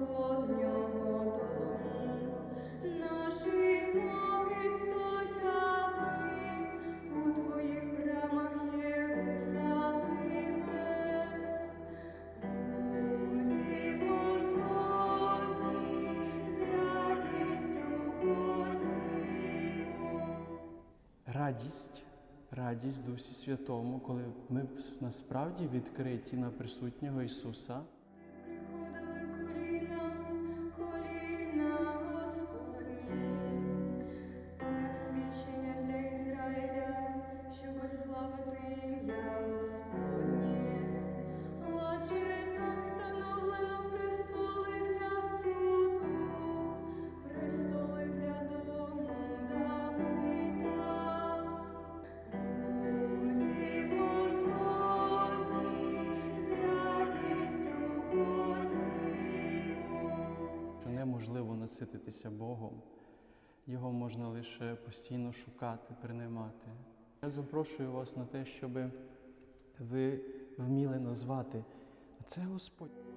Господнього дому, наші ноги у твоїх брамах Єрусалиме. Буді Господні, з радістю ходімо. Радість, радість Дусі Святому, коли ми насправді відкриті на присутнього Ісуса. Насититися Богом. Його можна лише постійно шукати, приймати. Я запрошую вас на те, щоб ви вміли назвати це Господь.